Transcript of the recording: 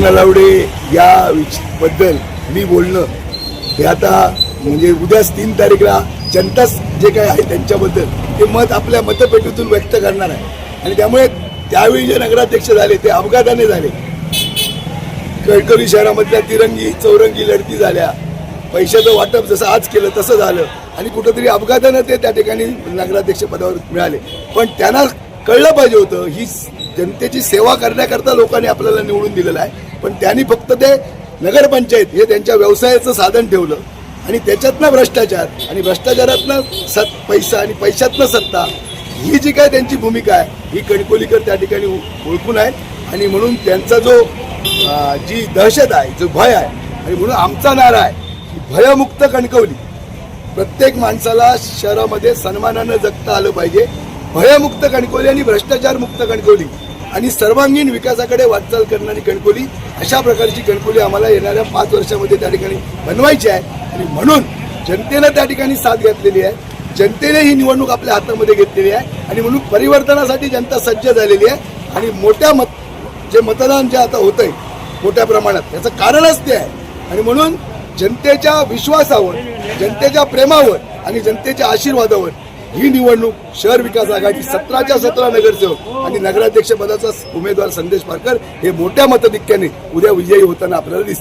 नलावडे या बद्दल मी बोलणं. हे आता म्हणजे उद्याच तीन तारीखला जनता जे काही आहे त्यांच्याबद्दल ते मत आपल्या मतपेटीतून व्यक्त करणार आहे. आणि त्यामुळे त्यावेळी जे नगराध्यक्ष झाले ते अपघाताने झाले. कळकरी शहरामधल्या तिरंगी चौरंगी लढती झाल्या. पैशाचं वाटप जसं आज केलं तसं झालं. आणि कुठंतरी अपघातानं ते त्या ठिकाणी नगराध्यक्ष पदावर मिळाले. पण त्यांना कळलं पाहिजे होतं ही जनतेची सेवा करण्याकरता लोकांनी आपल्याला निवडून दिलेलं आहे. पण त्यांनी फक्त ते नगरपंचायत हे त्यांच्या व्यवसायाचं साधन ठेवलं. आणि त्याच्यातनं भ्रष्टाचार आणि भ्रष्टाचारातनं सत पैसा आणि पैशातनं सत्ता ही जी काय त्यांची भूमिका आहे ही कणकोलीकर त्या ठिकाणी ओळखून आहे आणि म्हणून त्यांचा जो जी दहशत आहे जो भय आहे आणि म्हणून आमचा नारा आहे की भयमुक्त कणकवली प्रत्येक माणसाला शहरामध्ये सन्मानानं जगता आलं पाहिजे. भयमुक्त कणकोली आणि भ्रष्टाचार मुक्त आणि सर्वांगीण विकासाकडे वाटचाल करणारी कणकोली अशा प्रकारची कणकोली आम्हाला येणाऱ्या पाच वर्षामध्ये त्या ठिकाणी बनवायची आहे. आणि म्हणून जनतेनं त्या ठिकाणी साथ घातलेली आहे. जनतेने ही निवडणूक आपल्या हातामध्ये घेतलेली आहे. आणि म्हणून परिवर्तनासाठी जनता सज्ज झालेली आहे. आणि मोठ्या मत जे मतदान जे आता होतंय मोठ्या प्रमाणात याचं कारणच ते आहे. आणि म्हणून जनतेच्या विश्वासावर जनतेच्या प्रेमावर आणि जनतेच्या आशीर्वादावर ही निवडणूक शहर विकास आघाडी सतराच्या सतरा नगरसेवक आणि नगराध्यक्ष पदाचा उमेदवार संदेश पारकर हे मोठ्या मतधिक्याने उद्या विजयी होताना आपल्याला दिसतो